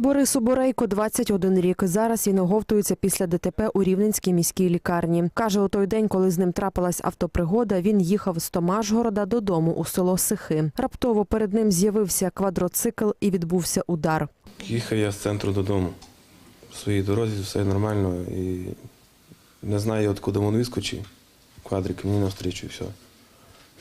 Борису Борейко 21 рік. Зараз він оговтується після ДТП у Рівненській міській лікарні. Каже, у той день, коли з ним трапилась автопригода, він їхав з Томашгорода додому у село Сихи. Раптово перед ним з'явився квадроцикл і відбувся удар. Їхав я з центру додому. В своїй дорозі все нормально і не знаю, откуда він вискочив. Квадрик мені навстрічу і все.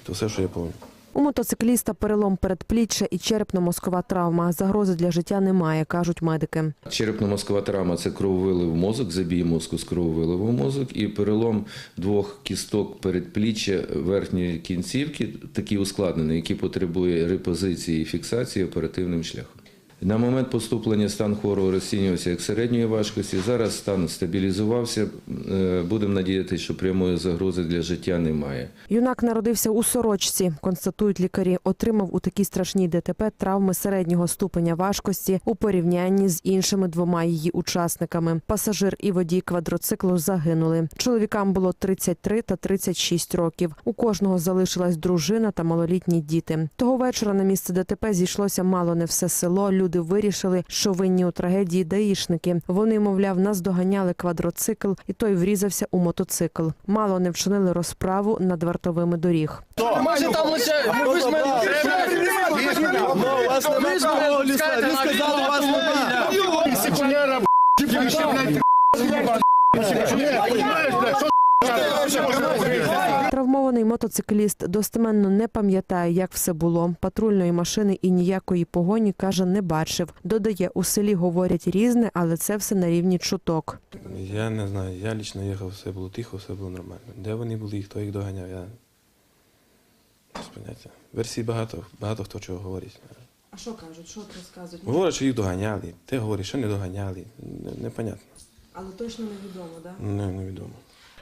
То все, що я пам'ятаю. У мотоцикліста перелом передпліччя і черепно-мозкова травма. Загрози для життя немає, кажуть медики. Черепно-мозкова травма це крововилив мозок, забій мозку з крововиливу мозок і перелом двох кісток передпліччя верхньої кінцівки, такий ускладнений, який потребує репозиції і фіксації оперативним шляхом. На момент поступлення стан хворого розцінювався як середньої важкості. Зараз стан стабілізувався. Е, Будемо надіятися, що прямої загрози для життя немає. Юнак народився у сорочці, констатують лікарі. Отримав у такій страшній ДТП травми середнього ступеня важкості у порівнянні з іншими двома її учасниками. Пасажир і водій квадроциклу загинули. Чоловікам було 33 та 36 років. У кожного залишилась дружина та малолітні діти. Того вечора на місце ДТП зійшлося мало не все село. Люди вирішили, що винні у трагедії даїшники. Вони, мовляв, наздоганяли квадроцикл, і той врізався у мотоцикл. Мало не вчинили розправу над вартовими доріг. Може там лише? Ви ж мене ви ж мене вас нема мотоцикліст достеменно не пам'ятає, як все було. Патрульної машини і ніякої погоні каже, не бачив. Додає, у селі говорять різне, але це все на рівні чуток. Я не знаю, я лічно їхав, все було тихо, все було нормально. Де вони були, хто їх доганяв, я без поняття. Версій багато, багато хто чого говорить. А що кажуть? Що розказують? Говорять, що їх доганяли, ти говориш, що не доганяли. Непонятно, Але точно невідомо, да? не, невідомо.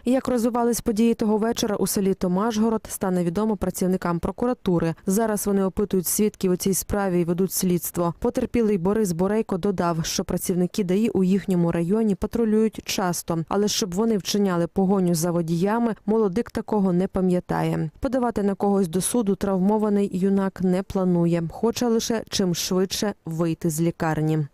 Як розвивались події того вечора у селі Томашгород, стане відомо працівникам прокуратури. Зараз вони опитують свідків у цій справі і ведуть слідство. Потерпілий Борис Борейко додав, що працівники ДАІ у їхньому районі патрулюють часто, але щоб вони вчиняли погоню за водіями, молодик такого не пам'ятає. Подавати на когось до суду травмований юнак не планує, хоче лише чим швидше вийти з лікарні.